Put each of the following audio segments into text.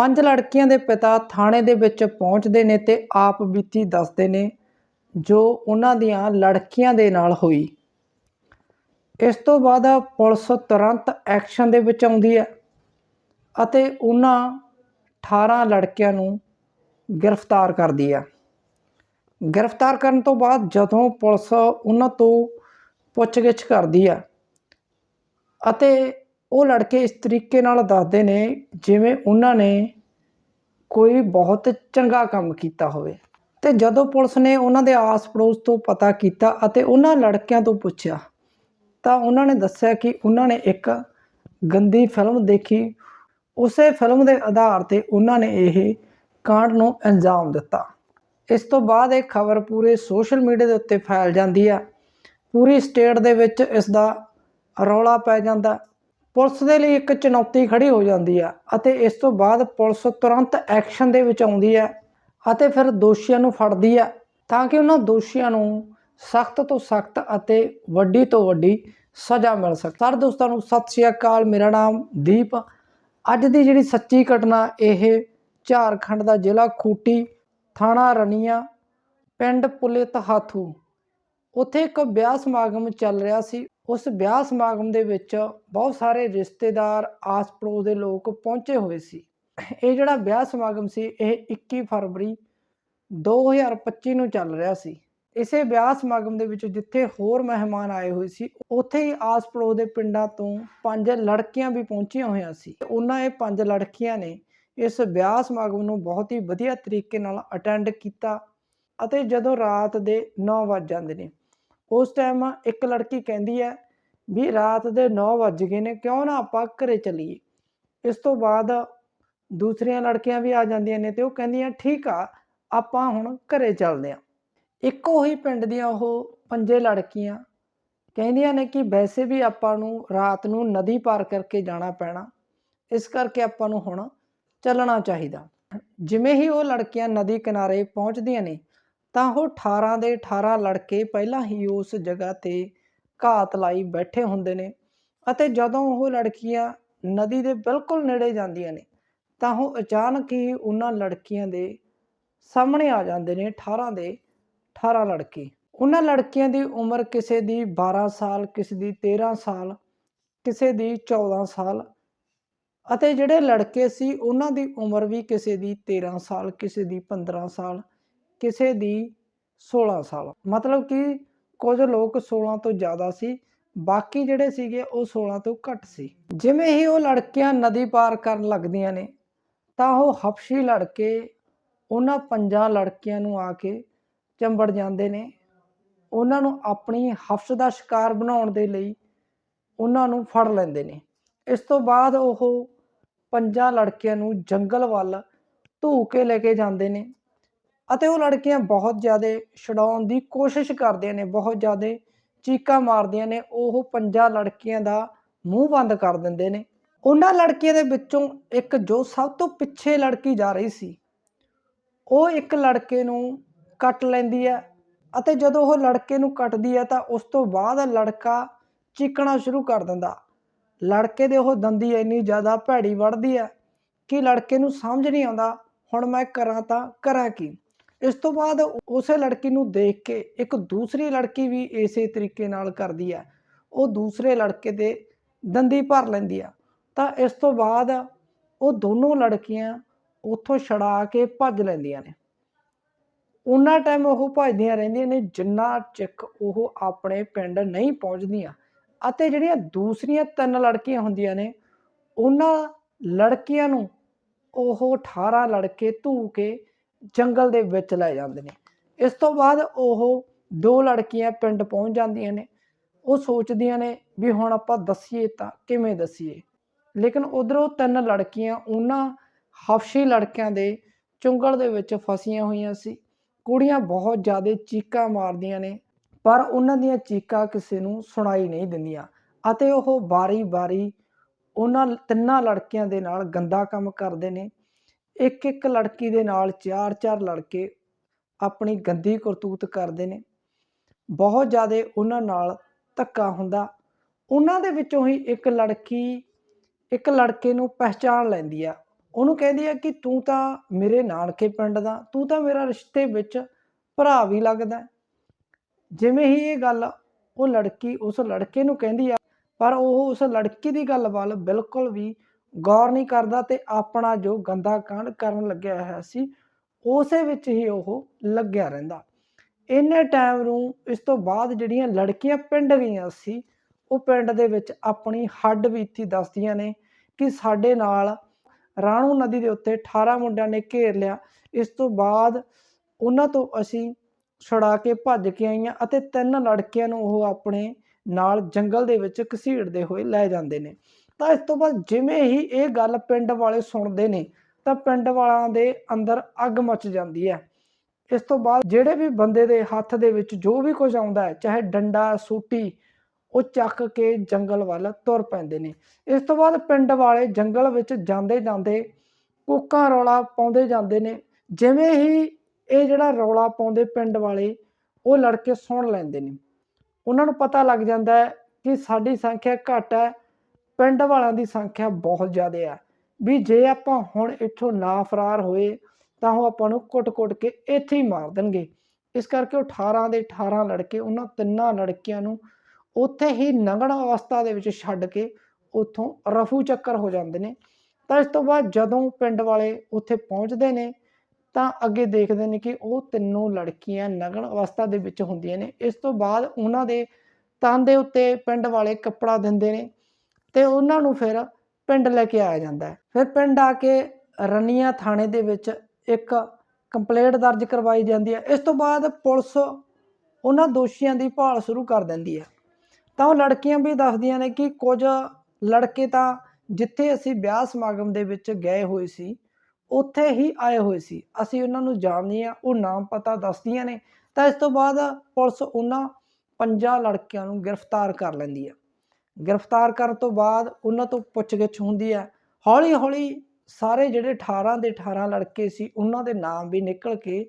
ਪੰਜ ਲੜਕੀਆਂ ਦੇ ਪਿਤਾ ਥਾਣੇ ਦੇ ਵਿੱਚ ਪਹੁੰਚਦੇ ਨੇ ਤੇ ਆਪ ਬੀਤੀ ਦੱਸਦੇ ਨੇ, ਜੋ ਉਹਨਾਂ ਦੀਆਂ ਲੜਕੀਆਂ ਦੇ ਨਾਲ ਹੋਈ। ਇਸ ਤੋਂ ਬਾਅਦ ਪੁਲਿਸ ਤੁਰੰਤ ਐਕਸ਼ਨ ਦੇ ਵਿੱਚ ਆਉਂਦੀ ਹੈ ਅਤੇ ਉਹਨਾਂ 18 ਲੜਕਿਆਂ ਨੂੰ ਗ੍ਰਿਫਤਾਰ ਕਰਦੀ ਹੈ। ਗ੍ਰਿਫਤਾਰ ਕਰਨ ਤੋਂ ਬਾਅਦ ਜਦੋਂ ਪੁਲਿਸ ਉਹਨਾਂ ਤੋਂ ਪੁੱਛਗਿੱਛ ਕਰਦੀ ਹੈ ਅਤੇ ਉਹ ਲੜਕੇ ਇਸ ਤਰੀਕੇ ਨਾਲ ਦੱਸਦੇ ਨੇ ਜਿਵੇਂ ਉਹਨਾਂ ਨੇ ਕੋਈ ਬਹੁਤ ਚੰਗਾ ਕੰਮ ਕੀਤਾ ਹੋਵੇ। ਤੇ ਜਦੋਂ ਪੁਲਿਸ ਨੇ ਉਹਨਾਂ ਦੇ ਆਸ-ਪੜੋਸ ਤੋਂ ਪਤਾ ਕੀਤਾ ਅਤੇ ਉਹਨਾਂ ਲੜਕਿਆਂ ਤੋਂ ਪੁੱਛਿਆ, ਤਾਂ ਉਹਨਾਂ ਨੇ ਦੱਸਿਆ ਕਿ ਉਹਨਾਂ ਨੇ ਇੱਕ ਗੰਦੀ ਫਿਲਮ ਦੇਖੀ। ਉਸੇ ਫਿਲਮ ਦੇ ਆਧਾਰ ਤੇ ਉਹਨਾਂ ਨੇ ਇਹ ਕਾਂਡ ਨੂੰ ਅੰਜਾਮ ਦਿੱਤਾ। ਇਸ ਤੋਂ ਬਾਅਦ ਇਹ ਖਬਰ ਪੂਰੇ ਸੋਸ਼ਲ ਮੀਡੀਆ ਦੇ ਉੱਤੇ ਫੈਲ ਜਾਂਦੀ ਆ ਪੂਰੀ ਸਟੇਟ ਦੇ ਵਿੱਚ ਇਸ ਦਾ ਰੌਲਾ ਪੈ ਜਾਂਦਾ। ਪੁਲਿਸ ਦੇ ਲਈ ਇੱਕ ਚੁਣੌਤੀ ਖੜੀ ਹੋ ਜਾਂਦੀ ਆ ਅਤੇ ਇਸ ਤੋਂ ਬਾਅਦ ਪੁਲਿਸ ਤੁਰੰਤ ਐਕਸ਼ਨ ਦੇ ਵਿੱਚ ਆਉਂਦੀ ਹੈ ਅਤੇ ਫਿਰ ਦੋਸ਼ੀਆਂ ਨੂੰ ਫੜਦੀ ਆ ਤਾਂ ਕਿ ਉਹਨਾਂ ਦੋਸ਼ੀਆਂ ਨੂੰ ਸਖਤ ਤੋਂ ਸਖਤ ਅਤੇ ਵੱਡੀ ਤੋਂ ਵੱਡੀ ਸਜ਼ਾ ਮਿਲ ਸਕੇ। ਸਾਰੇ, ਦੋਸਤਾਂ ਨੂੰ ਸਤਿ ਸ਼੍ਰੀ ਅਕਾਲ। ਮੇਰਾ ਨਾਮ ਦੀਪ। ਅੱਜ ਦੀ ਜਿਹੜੀ ਸੱਚੀ ਘਟਨਾ, ਇਹ ਝਾਰਖੰਡ ਦਾ ਜ਼ਿਲ੍ਹਾ ਖੂਟੀ ਥਾਣਾ ਰਣੀਆਂ, ਪਿੰਡ ਪੁਲਿਤ ਹਾਥੂ ਉੱਥੇ ਇੱਕ ਵਿਆਹ ਸਮਾਗਮ ਚੱਲ ਰਿਹਾ ਸੀ। ਉਸ ਵਿਆਹ ਸਮਾਗਮ ਦੇ ਵਿੱਚ ਬਹੁਤ ਸਾਰੇ ਰਿਸ਼ਤੇਦਾਰ, ਆਸ-ਪੜੋਸ ਦੇ ਲੋਕ ਪਹੁੰਚੇ ਹੋਏ ਸੀ। ਇਹ ਜਿਹੜਾ ਵਿਆਹ ਸਮਾਗਮ ਸੀ, ਇਹ 21 ਫਰਵਰੀ 2025 ਨੂੰ ਚੱਲ ਰਿਹਾ ਸੀ। ਇਸੇ ਵਿਆਹ ਸਮਾਗਮ ਦੇ ਵਿੱਚ ਜਿੱਥੇ ਹੋਰ ਮਹਿਮਾਨ ਆਏ ਹੋਏ ਸੀ, ਉੱਥੇ ਹੀ ਆਸ-ਪੜੋਸ ਦੇ ਪਿੰਡਾਂ ਤੋਂ ਪੰਜ ਲੜਕੀਆਂ ਵੀ ਪਹੁੰਚੀਆਂ ਹੋਈਆਂ ਸੀ। ਉਹਨਾਂ ਇਹ ਪੰਜ ਲੜਕੀਆਂ ਨੇ ਇਸ ਵਿਆਹ ਸਮਾਗਮ ਨੂੰ ਬਹੁਤ ਹੀ ਵਧੀਆ ਤਰੀਕੇ ਨਾਲ ਅਟੈਂਡ ਕੀਤਾ ਅਤੇ ਜਦੋਂ ਰਾਤ ਦੇ 9 ਵਜ ਜਾਂਦੇ ਨੇ ਉਸ ਟਾਈਮ ਇੱਕ ਲੜਕੀ ਕਹਿੰਦੀ ਹੈ ਵੀ ਰਾਤ ਦੇ 9 ਵੱਜ ਗਏ ਨੇ, ਕਿਉਂ ਨਾ ਆਪਾਂ ਘਰੇ ਚੱਲੀਏ? ਇਸ ਤੋਂ ਬਾਅਦ ਦੂਸਰੀਆਂ ਲੜਕੀਆਂ ਵੀ ਆ ਜਾਂਦੀਆਂ ਨੇ ਤੇ ਉਹ ਕਹਿੰਦੀਆਂ, ਠੀਕ ਆ, ਆਪਾਂ ਹੁਣ ਘਰੇ ਚੱਲਦੇ ਆਂ ਇੱਕੋ ਹੀ ਪਿੰਡ ਦੀਆਂ ਉਹ ਪੰਜੇ ਲੜਕੀਆਂ ਕਹਿੰਦੀਆਂ ਨੇ ਕਿ ਵੈਸੇ ਵੀ ਆਪਾਂ ਨੂੰ ਰਾਤ ਨੂੰ ਨਦੀ ਪਾਰ ਕਰਕੇ ਜਾਣਾ ਪੈਣਾ, ਇਸ ਕਰਕੇ ਆਪਾਂ ਨੂੰ ਹੁਣ ਚੱਲਣਾ ਚਾਹੀਦਾ। ਜਿਵੇਂ ਹੀ ਉਹ ਲੜਕੀਆਂ ਨਦੀ ਕਿਨਾਰੇ ਪਹੁੰਚਦੀਆਂ ਨੇ ਤਾਂ ਉਹ 18 ਦੇ 18 ਲੜਕੇ ਪਹਿਲਾਂ ਹੀ ਉਸ ਜਗ੍ਹਾ ਤੇ ਘਾਤ ਲਾਈ ਬੈਠੇ ਹੁੰਦੇ ਨੇ ਅਤੇ ਜਦੋਂ ਉਹ ਲੜਕੀਆਂ ਨਦੀ ਦੇ ਬਿਲਕੁਲ ਨੇੜੇ ਜਾਂਦੀਆਂ ਨੇ, ਤਾਂ ਉਹ ਅਚਾਨਕ ਹੀ ਉਹਨਾਂ ਲੜਕੀਆਂ ਦੇ ਸਾਹਮਣੇ ਆ ਜਾਂਦੇ ਨੇ 18 ਦੇ 18 ਲੜਕੇ ਉਹਨਾਂ ਲੜਕੀਆਂ ਦੀ ਉਮਰ ਕਿਸੇ ਦੀ 12 ਸਾਲ, ਕਿਸੇ ਦੀ 13 ਸਾਲ, ਕਿਸੇ ਦੀ 14 ਸਾਲ ਅਤੇ ਜਿਹੜੇ ਲੜਕੇ ਸੀ ਉਹਨਾਂ ਦੀ ਉਮਰ ਵੀ ਕਿਸੇ ਦੀ 13 ਸਾਲ, ਕਿਸੇ ਦੀ 15 ਸਾਲ ਕਿਸੇ ਦੀ 16 ਸਾਲ। ਮਤਲਬ ਕਿ ਕੁਝ ਲੋਕ 16 ਤੋਂ ਜ਼ਿਆਦਾ ਸੀ, ਬਾਕੀ ਜਿਹੜੇ ਸੀਗੇ ਉਹ 16 ਤੋਂ ਘੱਟ ਸੀ। ਜਿਵੇਂ ਹੀ ਉਹ ਲੜਕੀਆਂ ਨਦੀ ਪਾਰ ਕਰਨ ਲੱਗਦੀਆਂ ਨੇ, ਤਾਂ ਉਹ ਹਫਸ਼ੀ ਲੜਕੇ ਉਹਨਾਂ ਪੰਜਾਂ ਲੜਕੀਆਂ ਨੂੰ ਆ ਕੇ ਚੰਬੜ ਜਾਂਦੇ ਨੇ। ਉਹਨਾਂ ਨੂੰ ਆਪਣੀ ਹਫਸ਼ ਦਾ ਸ਼ਿਕਾਰ ਬਣਾਉਣ ਦੇ ਲਈ ਉਹਨਾਂ ਨੂੰ ਫੜ ਲੈਂਦੇ ਨੇ। ਇਸ ਤੋਂ ਬਾਅਦ ਉਹ ਪੰਜਾਂ ਲੜਕੀਆਂ ਨੂੰ ਜੰਗਲ ਵੱਲ ਧੂ ਕੇ ਲੈ ਕੇ ਜਾਂਦੇ ਨੇ। ਅਤੇ ਉਹ ਲੜਕੀਆਂ ਬਹੁਤ ਜ਼ਿਆਦਾ ਛਡਾਉਣ ਦੀ ਕੋਸ਼ਿਸ਼ ਕਰਦੀਆਂ ਨੇ, ਬਹੁਤ ਜ਼ਿਆਦਾ ਚੀਕਾਂ ਮਾਰਦੀਆਂ ਨੇ, ਉਹ ਪੰਜਾਂ ਲੜਕੀਆਂ ਦਾ ਮੂੰਹ ਬੰਦ ਕਰ ਦਿੰਦੇ ਨੇ। ਉਹਨਾਂ ਲੜਕੀਆਂ ਦੇ ਵਿੱਚੋਂ ਇੱਕ ਜੋ ਸਭ ਤੋਂ ਪਿੱਛੇ ਲੜਕੀ ਜਾ ਰਹੀ ਸੀ, ਉਹ ਇੱਕ ਲੜਕੇ ਨੂੰ ਕੱਟ ਲੈਂਦੀ ਹੈ ਅਤੇ ਜਦੋਂ ਉਹ ਲੜਕੇ ਨੂੰ ਕੱਟਦੀ ਹੈ ਤਾਂ ਉਸ ਤੋਂ ਬਾਅਦ ਲੜਕਾ ਚੀਕਣਾ ਸ਼ੁਰੂ ਕਰ ਦਿੰਦਾ। ਲੜਕੇ ਦੇ ਉਹ ਦੰਦੀ ਇੰਨੀ ਜ਼ਿਆਦਾ ਭੈੜੀ ਵੜਦੀ ਹੈ ਕਿ ਲੜਕੇ ਨੂੰ ਸਮਝ ਨਹੀਂ ਆਉਂਦਾ, ਹੁਣ ਮੈਂ ਕਰਾਂ ਤਾਂ ਕਰਾਂ ਕੀ? ਇਸ ਤੋਂ ਬਾਅਦ ਉਸੇ ਲੜਕੀ ਨੂੰ ਦੇਖ ਕੇ ਇੱਕ ਦੂਸਰੀ ਲੜਕੀ ਵੀ ਇਸੇ ਤਰੀਕੇ ਨਾਲ ਕਰਦੀ ਹੈ ਉਹ ਦੂਸਰੇ ਲੜਕੇ ਦੇ ਦੰਦੀ ਭਰ ਲੈਂਦੀ ਆ। ਤਾਂ ਇਸ ਤੋਂ ਬਾਅਦ ਉਹ ਦੋਨੋਂ ਲੜਕੀਆਂ ਉੱਥੋਂ ਛੜਾ ਕੇ ਭੱਜ ਲੈਂਦੀਆਂ ਨੇ। ਉਹਨਾਂ ਟਾਈਮ ਉਹ ਭੱਜਦੀਆਂ ਰਹਿੰਦੀਆਂ ਨੇ, ਜਿੰਨਾ ਚਿਕ ਉਹ ਆਪਣੇ ਪਿੰਡ ਨਹੀਂ ਪਹੁੰਚਦੀਆਂ। ਅਤੇ ਜਿਹੜੀਆਂ ਦੂਸਰੀਆਂ ਤਿੰਨ ਲੜਕੀਆਂ ਹੁੰਦੀਆਂ ਨੇ ਉਹਨਾਂ ਲੜਕੀਆਂ ਨੂੰ ਉਹ 18 ਲੜਕੇ ਧੂ ਕੇ ਜੰਗਲ ਦੇ ਵਿੱਚ ਲੈ ਜਾਂਦੇ ਨੇ। ਇਸ ਤੋਂ ਬਾਅਦ ਉਹ ਦੋ ਲੜਕੀਆਂ ਪਿੰਡ ਪਹੁੰਚ ਜਾਂਦੀਆਂ ਨੇ। ਉਹ ਸੋਚਦੀਆਂ ਨੇ ਵੀ ਹੁਣ ਆਪਾਂ ਦੱਸੀਏ ਤਾਂ ਕਿਵੇਂ ਦੱਸੀਏ। ਲੇਕਿਨ ਉਧਰੋਂ ਤਿੰਨ ਲੜਕੀਆਂ ਉਹਨਾਂ ਹਫਸ਼ੀ ਲੜਕਿਆਂ ਦੇ ਚੁੰਗਲ ਦੇ ਵਿੱਚ ਫਸੀਆਂ ਹੋਈਆਂ ਸੀ। ਕੁੜੀਆਂ ਬਹੁਤ ਜ਼ਿਆਦਾ ਚੀਕਾਂ ਮਾਰਦੀਆਂ ਨੇ, ਪਰ ਉਹਨਾਂ ਦੀਆਂ ਚੀਕਾਂ ਕਿਸੇ ਨੂੰ ਸੁਣਾਈ ਨਹੀਂ ਦਿੰਦੀਆਂ ਅਤੇ ਉਹ ਬਾਰੀ-ਬਾਰੀ ਉਹਨਾਂ ਤਿੰਨਾਂ ਲੜਕੀਆਂ ਦੇ ਨਾਲ ਗੰਦਾ ਕੰਮ ਕਰਦੇ ਨੇ। ਇੱਕ ਇੱਕ ਲੜਕੀ ਦੇ ਨਾਲ ਚਾਰ ਚਾਰ ਲੜਕੇ ਆਪਣੀ ਗੰਦੀ ਕਰਤੂਤ ਕਰਦੇ ਨੇ। ਬਹੁਤ ਜ਼ਿਆਦਾ ਉਹਨਾਂ ਨਾਲ ਧੱਕਾ ਹੁੰਦਾ। ਉਹਨਾਂ ਦੇ ਵਿੱਚੋਂ ਹੀ ਇੱਕ ਲੜਕੀ, ਇੱਕ ਲੜਕੇ ਨੂੰ ਪਹਿਚਾਣ ਲੈਂਦੀ ਆ। ਉਹਨੂੰ ਕਹਿੰਦੀ ਹੈ ਕਿ ਤੂੰ ਤਾਂ ਮੇਰੇ ਨਾਨਕੇ ਪਿੰਡ ਦਾ, ਤੂੰ ਤਾਂ ਮੇਰਾ ਰਿਸ਼ਤੇ ਵਿੱਚ ਭਰਾ ਵੀ ਲੱਗਦਾ। ਜਿਵੇਂ ਹੀ ਇਹ ਗੱਲ ਉਹ ਲੜਕੀ ਉਸ ਲੜਕੇ ਨੂੰ ਕਹਿੰਦੀ ਆ, ਪਰ ਉਹ ਉਸ ਲੜਕੀ ਦੀ ਗੱਲ ਵੱਲ ਬਿਲਕੁਲ ਵੀ ਗੌਰ ਨਹੀਂ ਕਰਦਾ ਤੇ ਆਪਣਾ ਜੋ ਗੰਦਾ ਕਾਂਡ ਕਰਨ ਲੱਗਿਆ ਹੋਇਆ ਸੀ, ਉਸੇ ਵਿੱਚ ਹੀ ਉਹ ਲੱਗਿਆ ਰਹਿੰਦਾ। ਇੰਨੇ ਟਾਈਮ ਨੂੰ ਇਸ ਤੋਂ ਬਾਅਦ ਜਿਹੜੀਆਂ ਲੜਕੀਆਂ ਪਿੰਡ ਗਈਆਂ ਸੀ, ਉਹ ਪਿੰਡ ਦੇ ਵਿੱਚ ਆਪਣੀ ਹੱਡ ਬੀਤੀ ਦੱਸਦੀਆਂ ਨੇ ਕਿ ਸਾਡੇ ਨਾਲ ਰਾਣੂ ਨਦੀ ਦੇ ਉੱਤੇ 18 ਮੁੰਡਿਆਂ ਨੇ ਘੇਰ ਲਿਆ। ਇਸ ਤੋਂ ਬਾਅਦ ਉਹਨਾਂ ਤੋਂ ਅਸੀਂ ਛੁਡਾ ਕੇ ਭੱਜ ਕੇ ਆਈਆਂ ਅਤੇ ਤਿੰਨ ਲੜਕੀਆਂ ਨੂੰ ਉਹ ਆਪਣੇ ਨਾਲ ਜੰਗਲ ਦੇ ਵਿੱਚ ਘਸੀੜਦੇ ਹੋਏ ਲੈ ਜਾਂਦੇ ਨੇ। ਤਾਂ ਇਸ ਤੋਂ ਬਾਅਦ ਜਿਵੇਂ ਹੀ ਇਹ ਗੱਲ ਪਿੰਡ ਵਾਲੇ ਸੁਣਦੇ ਨੇ, ਤਾਂ ਪਿੰਡ ਵਾਲਿਆਂ ਦੇ ਅੰਦਰ ਅੱਗ ਮੱਚ ਜਾਂਦੀ ਹੈ। ਇਸ ਤੋਂ ਬਾਅਦ ਜਿਹੜੇ ਵੀ ਬੰਦੇ ਦੇ ਹੱਥ ਦੇ ਵਿੱਚ ਜੋ ਵੀ ਕੁਝ ਆਉਂਦਾ ਹੈ, ਚਾਹੇ ਡੰਡਾ, ਸੂਟੀ, ਉਹ ਚੱਕ ਕੇ ਜੰਗਲ ਵੱਲ ਤੁਰ ਪੈਂਦੇ ਨੇ। ਇਸ ਤੋਂ ਬਾਅਦ ਪਿੰਡ ਵਾਲੇ ਜੰਗਲ ਵਿੱਚ ਜਾਂਦੇ ਜਾਂਦੇ ਕੂਕਾਂ ਰੌਲਾ ਪਾਉਂਦੇ ਜਾਂਦੇ ਨੇ। ਜਿਵੇਂ ਹੀ ਇਹ ਜਿਹੜਾ ਰੌਲਾ ਪਾਉਂਦੇ ਪਿੰਡ ਵਾਲੇ, ਉਹ ਲੜਕੇ ਸੁਣ ਲੈਂਦੇ ਨੇ। ਉਹਨਾਂ ਨੂੰ ਪਤਾ ਲੱਗ ਜਾਂਦਾ ਹੈ ਕਿ ਸਾਡੀ ਸੰਖਿਆ ਘੱਟ ਹੈ ਪਿੰਡ ਵਾਲਿਆਂ ਦੀ ਸੰਖਿਆ ਬਹੁਤ ਜ਼ਿਆਦਾ ਹੈ। ਵੀ ਜੇ ਆਪਾਂ ਹੁਣ ਇੱਥੋਂ ਨਾ ਫਰਾਰ ਹੋਏ, ਤਾਂ ਉਹ ਆਪਾਂ ਨੂੰ ਕੁੱਟ-ਕੁੱਟ ਕੇ ਇੱਥੇ ਹੀ ਮਾਰ ਦੇਣਗੇ। ਇਸ ਕਰਕੇ ਉਹ 18 ਦੇ 18 ਲੜਕੇ, ਉਹਨਾਂ ਤਿੰਨਾਂ ਲੜਕੀਆਂ ਨੂੰ ਉੱਥੇ ਹੀ ਨੰਗਣ ਅਵਸਥਾ ਦੇ ਵਿੱਚ ਛੱਡ ਕੇ ਉੱਥੋਂ ਰਫੂ ਚੱਕਰ ਹੋ ਜਾਂਦੇ ਨੇ। ਤਾਂ ਇਸ ਤੋਂ ਬਾਅਦ ਜਦੋਂ ਪਿੰਡ ਵਾਲੇ ਉੱਥੇ ਪਹੁੰਚਦੇ ਨੇ, ਤਾਂ ਅੱਗੇ ਦੇਖਦੇ ਨੇ ਕਿ ਉਹ ਤਿੰਨੋਂ ਲੜਕੀਆਂ ਨਗਨ ਅਵਸਥਾ ਦੇ ਵਿੱਚ ਹੁੰਦੀਆਂ ਨੇ। ਇਸ ਤੋਂ ਬਾਅਦ ਉਹਨਾਂ ਦੇ ਤਨ ਦੇ ਉੱਤੇ ਪਿੰਡ ਵਾਲੇ ਕੱਪੜਾ ਦਿੰਦੇ ਨੇ। ਤੇ ਉਹਨਾਂ ਨੂੰ ਫਿਰ ਪਿੰਡ ਲੈ ਕੇ ਆਇਆ ਜਾਂਦਾ ਫਿਰ ਪਿੰਡ ਆ ਕੇ ਰਨੀਆ ਥਾਣੇ ਦੇ ਵਿੱਚ ਇੱਕ ਕੰਪਲੇਂਟ ਦਰਜ ਕਰਵਾਈ ਜਾਂਦੀ ਹੈ। ਇਸ ਤੋਂ ਬਾਅਦ ਪੁਲਿਸ ਉਹਨਾਂ ਦੋਸ਼ੀਆਂ ਦੀ ਭਾਲ ਸ਼ੁਰੂ ਕਰ ਦਿੰਦੀ ਹੈ। ਤਾਂ ਉਹ ਲੜਕੀਆਂ ਵੀ ਦੱਸਦੀਆਂ ਨੇ ਕਿ ਕੁਝ ਲੜਕੇ ਤਾਂ ਜਿੱਥੇ ਅਸੀਂ ਵਿਆਹ ਸਮਾਗਮ ਦੇ ਵਿੱਚ ਗਏ ਹੋਏ ਸੀ, ਉੱਥੇ ਹੀ ਆਏ ਹੋਏ ਸੀ। ਅਸੀਂ ਉਹਨਾਂ ਨੂੰ ਜਾਣਦੇ ਆ ਉਹ ਨਾਮ ਪਤਾ ਦੱਸਦੀਆਂ ਨੇ। ਤਾਂ ਇਸ ਤੋਂ ਬਾਅਦ ਪੁਲਿਸ ਉਹਨਾਂ ਪੰਜਾਂ ਲੜਕਿਆਂ ਨੂੰ ਗ੍ਰਿਫਤਾਰ ਕਰ ਲੈਂਦੀ ਹੈ। ਗ੍ਰਿਫਤਾਰ ਕਰਨ ਤੋਂ ਬਾਅਦ ਉਹਨਾਂ ਤੋਂ ਪੁੱਛਗਿੱਛ ਹੁੰਦੀ ਹੈ। ਹੌਲੀ ਹੌਲੀ ਸਾਰੇ ਜਿਹੜੇ 18 ਦੇ 18 ਲੜਕੇ ਸੀ, ਉਹਨਾਂ ਦੇ ਨਾਮ ਵੀ ਨਿਕਲ ਕੇ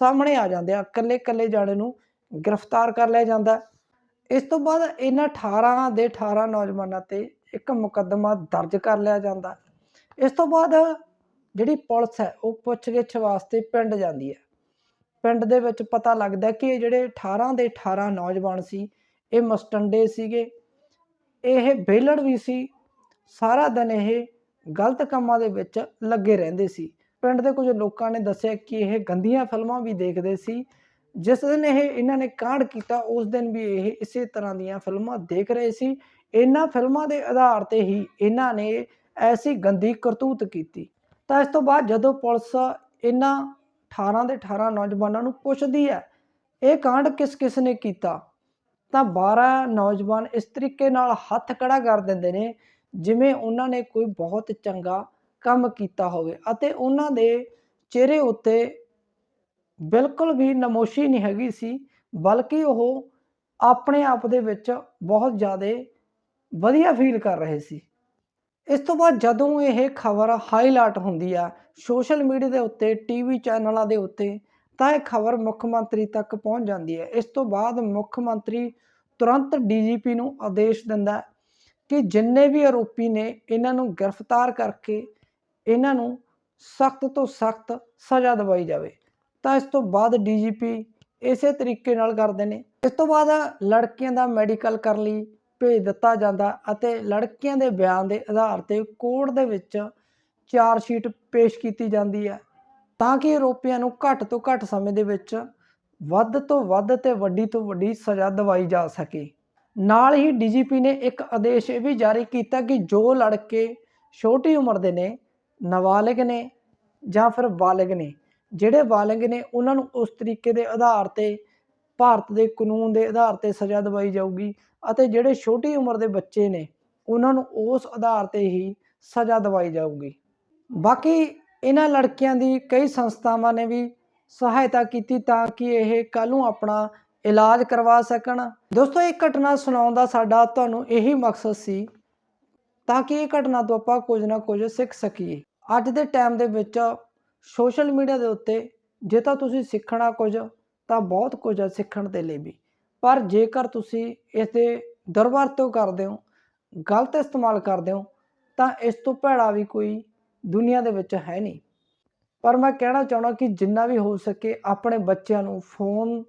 ਸਾਹਮਣੇ ਆ ਜਾਂਦੇ ਆ। ਇਕੱਲੇ ਇਕੱਲੇ ਜਾਣੇ ਨੂੰ ਗ੍ਰਿਫਤਾਰ ਕਰ ਲਿਆ ਜਾਂਦਾ ਇਸ ਤੋਂ ਬਾਅਦ ਇਹਨਾਂ 18 ਦੇ 18 ਨੌਜਵਾਨਾਂ ਤੇ ਇੱਕ ਮੁਕੱਦਮਾ ਦਰਜ ਕਰ ਲਿਆ ਜਾਂਦਾ ਇਸ ਤੋਂ ਬਾਅਦ ਜਿਹੜੀ ਪੁਲਿਸ ਹੈ, ਉਹ ਪੁੱਛਗਿੱਛ ਵਾਸਤੇ ਪਿੰਡ ਜਾਂਦੀ ਹੈ। ਪਿੰਡ ਦੇ ਵਿੱਚ ਪਤਾ ਲੱਗਦਾ ਕਿ ਇਹ ਜਿਹੜੇ 18 ਦੇ 18 ਨੌਜਵਾਨ ਸੀ, ਇਹ ਮਸਟੰਡੇ ਸੀਗੇ। ਇਹ ਬੇਲੜ ਵੀ ਸੀ। ਸਾਰਾ ਦਿਨ ਇਹ ਗਲਤ ਕੰਮਾਂ ਦੇ ਵਿੱਚ ਲੱਗੇ ਰਹਿੰਦੇ ਸੀ। ਪਿੰਡ ਦੇ ਕੁਝ ਲੋਕਾਂ ਨੇ ਦੱਸਿਆ ਕਿ ਇਹ ਗੰਦੀਆਂ ਫਿਲਮਾਂ ਵੀ ਦੇਖਦੇ ਸੀ। ਜਿਸ ਦਿਨ ਇਹ ਇਹਨਾਂ ਨੇ ਕਾਂਡ ਕੀਤਾ, ਉਸ ਦਿਨ ਵੀ ਇਹ ਇਸੇ ਤਰ੍ਹਾਂ ਦੀਆਂ ਫਿਲਮਾਂ ਦੇਖ ਰਹੇ ਸੀ। ਇਹਨਾਂ ਫਿਲਮਾਂ ਦੇ ਆਧਾਰ ਤੇ ਹੀ ਇਹਨਾਂ ਨੇ ਐਸੀ ਗੰਦੀ ਕਰਤੂਤ ਕੀਤੀ। ਤਾਂ ਇਸ ਤੋਂ ਬਾਅਦ ਜਦੋਂ ਪੁਲਿਸ ਇਹਨਾਂ 18 ਦੇ 18 ਨੌਜਵਾਨਾਂ ਨੂੰ ਪੁੱਛਦੀ ਹੈ, ਇਹ ਕਾਂਡ ਕਿਸ ਕਿਸ ਨੇ ਕੀਤਾ? ਤਾਂ 12 ਨੌਜਵਾਨ ਇਸ ਤਰੀਕੇ ਨਾਲ ਹੱਥ ਖੜਾ ਕਰ ਦਿੰਦੇ ਨੇ, ਜਿਵੇਂ ਉਹਨਾਂ ਨੇ ਕੋਈ ਬਹੁਤ ਚੰਗਾ ਕੰਮ ਕੀਤਾ ਹੋਵੇ। ਅਤੇ ਉਹਨਾਂ ਦੇ ਚਿਹਰੇ ਉੱਤੇ ਬਿਲਕੁਲ ਵੀ ਨਮੋਸ਼ੀ ਨਹੀਂ ਹੈਗੀ ਸੀ, ਬਲਕਿ ਉਹ ਆਪਣੇ ਆਪ ਦੇ ਵਿੱਚ ਬਹੁਤ ਜ਼ਿਆਦਾ ਵਧੀਆ ਫੀਲ ਕਰ ਰਹੇ ਸੀ। ਇਸ ਤੋਂ ਬਾਅਦ ਜਦੋਂ ਇਹ ਖਬਰ ਹਾਈਲਾਈਟ ਹੁੰਦੀ ਆ ਸੋਸ਼ਲ ਮੀਡੀਆ ਦੇ ਉੱਤੇ ਟੀਵੀ ਚੈਨਲਾਂ ਦੇ ਉੱਤੇ ਤਾਂ ਇਹ ਖਬਰ ਮੁੱਖ ਮੰਤਰੀ ਤੱਕ ਪਹੁੰਚ ਜਾਂਦੀ ਹੈ। ਇਸ ਤੋਂ ਬਾਅਦ ਮੁੱਖ ਮੰਤਰੀ ਤੁਰੰਤ ਡੀਜੀਪੀ ਨੂੰ ਆਦੇਸ਼ ਦਿੰਦਾ ਕਿ ਜਿੰਨੇ ਵੀ ਆਰੋਪੀ ਨੇ, ਇਹਨਾਂ ਨੂੰ ਗ੍ਰਿਫਤਾਰ ਕਰਕੇ ਇਹਨਾਂ ਨੂੰ ਸਖਤ ਤੋਂ ਸਖਤ ਸਜ਼ਾ ਦਿਵਾਈ ਜਾਵੇ। ਤਾਂ ਇਸ ਤੋਂ ਬਾਅਦ ਡੀਜੀਪੀ ਇਸੇ ਤਰੀਕੇ ਨਾਲ ਕਰਦੇ ਨੇ। ਇਸ ਤੋਂ ਬਾਅਦ ਲੜਕੀਆਂ ਦਾ ਮੈਡੀਕਲ ਕਰਨ ਲਈ, ਭੇਜ ਦਿੱਤਾ ਜਾਂਦਾ ਅਤੇ ਲੜਕੀਆਂ ਦੇ ਬਿਆਨ ਦੇ ਆਧਾਰ ਤੇ ਕੋਰਟ ਦੇ ਵਿੱਚ ਚਾਰ ਸ਼ੀਟ ਪੇਸ਼ ਕੀਤੀ ਜਾਂਦੀ ਹੈ। ਤਾਂ ਕਿ ਆਰੋਪੀਆਂ ਨੂੰ ਘੱਟ ਤੋਂ ਘੱਟ ਸਮੇਂ ਦੇ ਵਿੱਚ ਵੱਧ ਤੋਂ ਵੱਧ ਤੇ ਵੱਡੀ ਤੋਂ ਵੱਡੀ ਸਜ਼ਾ ਦਿਵਾਈ ਜਾ ਸਕੇ। ਨਾਲ ਹੀ ਡੀਜੀਪੀ ਨੇ ਇੱਕ ਆਦੇਸ਼ ਇਹ ਵੀ ਜਾਰੀ ਕੀਤਾ ਕਿ ਜੋ ਲੜਕੇ ਛੋਟੀ ਉਮਰ ਦੇ ਨੇ, ਨਾਬਾਲਿਗ ਨੇ ਜਾਂ ਫਿਰ ਬਾਲਗ ਨੇ, ਜਿਹੜੇ ਬਾਲਗ ਨੇ, ਉਹਨਾਂ ਨੂੰ ਉਸ ਤਰੀਕੇ ਦੇ ਆਧਾਰ ਤੇ ਭਾਰਤ ਦੇ ਕਾਨੂੰਨ ਦੇ ਆਧਾਰ ਤੇ ਸਜ਼ਾ ਦਿਵਾਈ ਜਾਊਗੀ ਅਤੇ ਜਿਹੜੇ ਛੋਟੀ ਉਮਰ ਦੇ ਬੱਚੇ ਨੇ, ਉਹਨਾਂ ਨੂੰ ਉਸ ਆਧਾਰ ਤੇ ਹੀ ਸਜ਼ਾ ਦਿਵਾਈ ਜਾਊਗੀ। ਬਾਕੀ ਇਹਨਾਂ ਲੜਕੀਆਂ ਦੀ ਕਈ ਸੰਸਥਾਵਾਂ ਨੇ ਵੀ ਸਹਾਇਤਾ ਕੀਤੀ ਤਾਂ ਕਿ ਇਹ ਕੱਲ੍ਹ ਨੂੰ ਆਪਣਾ ਇਲਾਜ ਕਰਵਾ ਸਕਣ। ਦੋਸਤੋ, ਇਹ ਘਟਨਾ ਸੁਣਾਉਣ ਦਾ ਸਾਡਾ ਤੁਹਾਨੂੰ ਇਹੀ ਮਕਸਦ ਸੀ ਤਾਂ ਕਿ ਇਹ ਘਟਨਾ ਤੋਂ ਆਪਾਂ ਕੁਝ ਨਾ ਕੁਝ ਸਿੱਖ ਸਕੀਏ। ਅੱਜ ਦੇ ਟਾਈਮ ਦੇ ਵਿੱਚ ਸੋਸ਼ਲ ਮੀਡੀਆ ਦੇ ਉੱਤੇ ਜੇ ਤਾਂ ਤੁਸੀਂ ਸਿੱਖਣਾ ਕੁਝ, ਤਾਂ ਬਹੁਤ ਕੁਝ ਹੈ ਸਿੱਖਣ ਦੇ ਲਈ ਵੀ। ਪਰ ਜੇਕਰ ਤੁਸੀਂ ਇਸ ਦੇ ਦੁਰਵਰਤੋਂ ਕਰਦੇ ਹੋ, ਗਲਤ ਇਸਤੇਮਾਲ ਕਰਦੇ ਹੋ, ਤਾਂ ਇਸ ਤੋਂ ਭੈੜਾ ਵੀ ਕੋਈ ਦੁਨੀਆ ਦੇ ਵਿੱਚ ਹੈ ਨਹੀਂ। ਪਰ ਮੈਂ ਕਹਿਣਾ ਚਾਹਣਾ ਕਿ ਜਿੰਨਾ ਵੀ ਹੋ ਸਕੇ ਆਪਣੇ ਬੱਚਿਆਂ ਨੂੰ ਫੋਨ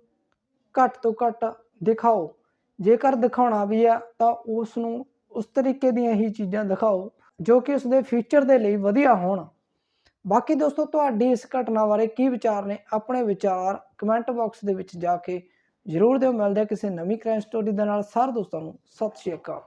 ਘੱਟ ਤੋਂ ਘੱਟ ਦਿਖਾਓ। ਜੇਕਰ ਦਿਖਾਉਣਾ ਵੀ ਆ, ਤਾਂ ਉਸ ਨੂੰ ਉਸ ਤਰੀਕੇ ਦੀਆਂ ਹੀ ਚੀਜ਼ਾਂ ਦਿਖਾਓ, ਜੋ ਕਿ ਉਸਦੇ ਫਿਊਚਰ ਦੇ ਲਈ ਵਧੀਆ ਹੋਣ। ਬਾਕੀ ਦੋਸਤੋ, ਤੁਹਾਡੀ ਇਸ ਘਟਨਾ ਬਾਰੇ ਕੀ ਵਿਚਾਰ ਨੇ, ਆਪਣੇ ਵਿਚਾਰ ਕਮੈਂਟ ਬਾਕਸ ਦੇ ਵਿੱਚ ਜਾ ਕੇ ਜ਼ਰੂਰ ਦਿਓ। ਮਿਲਦੇ ਕਿਸੇ ਨਵੀਂ ਕ੍ਰਾਈਮ ਸਟੋਰੀ ਦੇ ਨਾਲ। ਸਾਰੇ ਦੋਸਤਾਂ ਨੂੰ, ਸਤਿ ਸ਼੍ਰੀ ਅਕਾਲ।